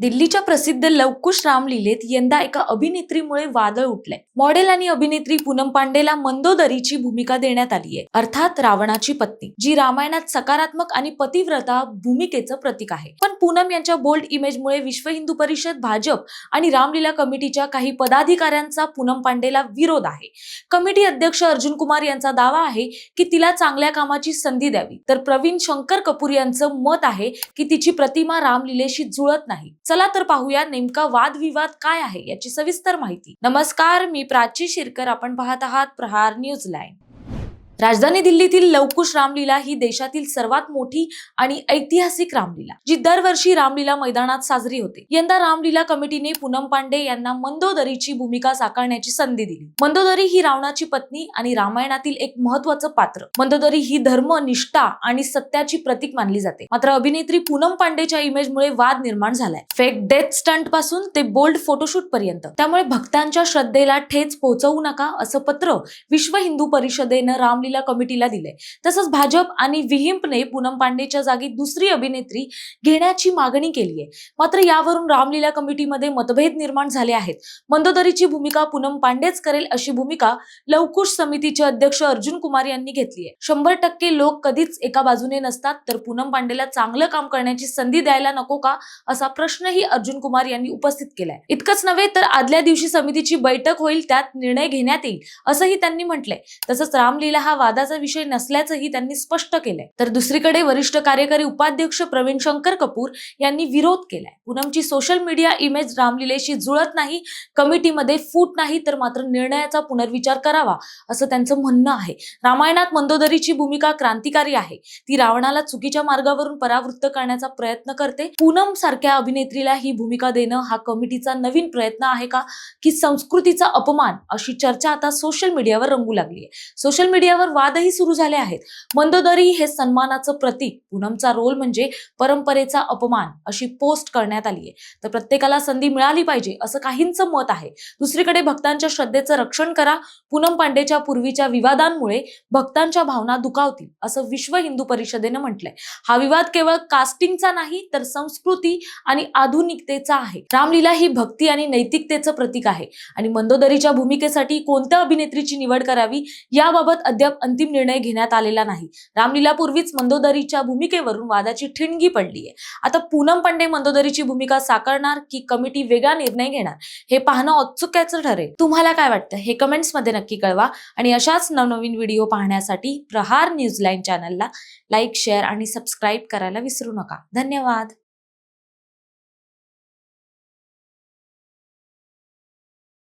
दिल्लीच्या प्रसिद्ध लवकुश रामलीलेत यंदा एका अभिनेत्रीमुळे वादळ उठलंय. मॉडेल आणि अभिनेत्री पूनम पांडेला मंदोदरीची भूमिका देण्यात आली आहे. अर्थात रावणाची पत्नी जी रामायणात सकारात्मक आणि पतिव्रता भूमिकेचं प्रतीक आहे. पण पूनम यांच्या बोल्ड इमेजमुळे विश्व हिंदू परिषद भाजप आणि रामलीला कमिटीच्या काही पदाधिकाऱ्यांचा पूनम पांडेला विरोध आहे. कमिटी अध्यक्ष अर्जुन कुमार यांचा दावा आहे की तिला चांगल्या कामाची संधी द्यावी. तर प्रवीण शंकर कपूर यांचं मत आहे की तिची प्रतिमा रामलीलेशी जुळत नाही. चला तर पाहूया नेमका वादविवाद काय आहे याची सविस्तर माहिती. नमस्कार मी प्राची शिरकर. आपण पाहत आहात प्रहार न्यूज लाईन. राजधानी दिल्लीतील लवकुश रामलीला ही देशातील सर्वात मोठी आणि ऐतिहासिक रामलीला जी दरवर्षी रामलीला मैदानात साजरी होते. यंदा रामलीला कमिटीने पूनम पांडे यांना मंदोदरीची भूमिका साकारण्याची संधी दिली. मंदोदरी ही रावणाची पत्नी आणि रामायणातील एक महत्वाचं पात्र. मंदोदरी ही धर्म निष्ठा आणि सत्याची प्रतीक मानली जाते. मात्र अभिनेत्री पूनम पांडेच्या इमेजमुळे वाद निर्माण झालाय. फेक डेथ स्टंटपासून ते बोल्ड फोटोशूट पर्यंत. त्यामुळे भक्तांच्या श्रद्धेला ठेच पोहोचवू नका असं पत्र विश्व हिंदू परिषदेनं रामलीला कमिटीला दिलंय. तसंच भाजप आणि विहिंपने पूनम पांडेच्या जागी दुसरी अभिनेत्री घेण्याची मागणी केली आहे मात्र यावरून रामलीला कमिटीमध्ये मतभेद निर्माण झाले आहेत. मंदोदरीची भूमिका पूनम पांडेच करेल अशी भूमिका लवकुश समितीचे अध्यक्ष अर्जुन कुमार यांनी घेतली आहे शंभर टक्के लोक कधीच एका बाजूने नसतात तर पूनम पांडेला चांगलं काम करण्याची संधी द्यायला नको का असा प्रश्नही अर्जुन कुमार यांनी उपस्थित केलाय. इतकंच नव्हे तर आदल्या दिवशी समितीची बैठक होईल त्यात निर्णय घेण्यात येईल असंही त्यांनी म्हटलंय. तसंच रामलीला हा वादाचा विषय नसल्याचंही त्यांनी स्पष्ट केलंय. तर दुसरीकडे वरिष्ठ कार्यकारी उपाध्यक्ष प्रवीण शंकर कपूर यांनी विरोध केलाय. पूनमची सोशल मीडिया इमेज रामलीलेशी जुळत नाही कमिटीमध्ये फूट नाही तर मात्र निर्णयाचा पुनर्विचार करावा असं त्यांचं म्हणणं आहे. रामायणात मंदोदरीची भूमिका क्रांतिकारी आहे. ती रावणाला चुकीच्या मार्गावरून परावृत्त करण्याचा प्रयत्न करते. पूनम सारख्या अभिनेत्रीला ही भूमिका देणं हा कमिटीचा नवीन प्रयत्न आहे का? की संस्कृतीचा अपमान अशी चर्चा आता सोशल मीडियावर रंगू लागली आहे सोशल मीडियावर वादही सुरू झाले आहेत. मंदोदरी हे सन्मानाचं प्रतीक. पूनमचा रोल म्हणजे परंपरेचा अपमान अशी पोस्ट करण्यात आली आहे. तर प्रत्येकाला संधी मिळाली पाहिजे असं काहींचं मत आहे. दुसरीकडे भक्तांच्या श्रद्धेचं रक्षण करा. पूनम पांडेच्या पूर्वीच्या विवादांमुळे भक्तांच्या भावना दुखावतील असं विश्व हिंदू परिषदेनं म्हटलंय. हा विवाद केवळ कास्टिंगचा नाही तर संस्कृती आणि आधुनिकतेचा आहे. रामलीला ही भक्ती आणि नैतिकतेचं प्रतीक आहे. आणि मंदोदरीच्या भूमिकेसाठी कोणत्या अभिनेत्रीची निवड करावी याबाबत अद्याप अंतिम निर्णय घेण्यात आलेला नाही. रामलीला पूर्वीच मंदोदरीच्या भूमिकेवरून वादाची ठिणगी पडली आहे आता पूनम पांडे मंदोदरीची भूमिका साकारणार की कमिटी वेगळा निर्णय घेणार हे पाहणं औत्सुक्याचं ठरेल. तुम्हाला काय वाटतं? हे कमेंट्समध्ये नक्की कळवा. आणि अशाच नवनवीन व्हिडिओ पाहण्यासाठी प्रहार न्यूजलाईन चॅनलला लाईक शेअर आणि सबस्क्राईब करायला विसरू नका. धन्यवाद.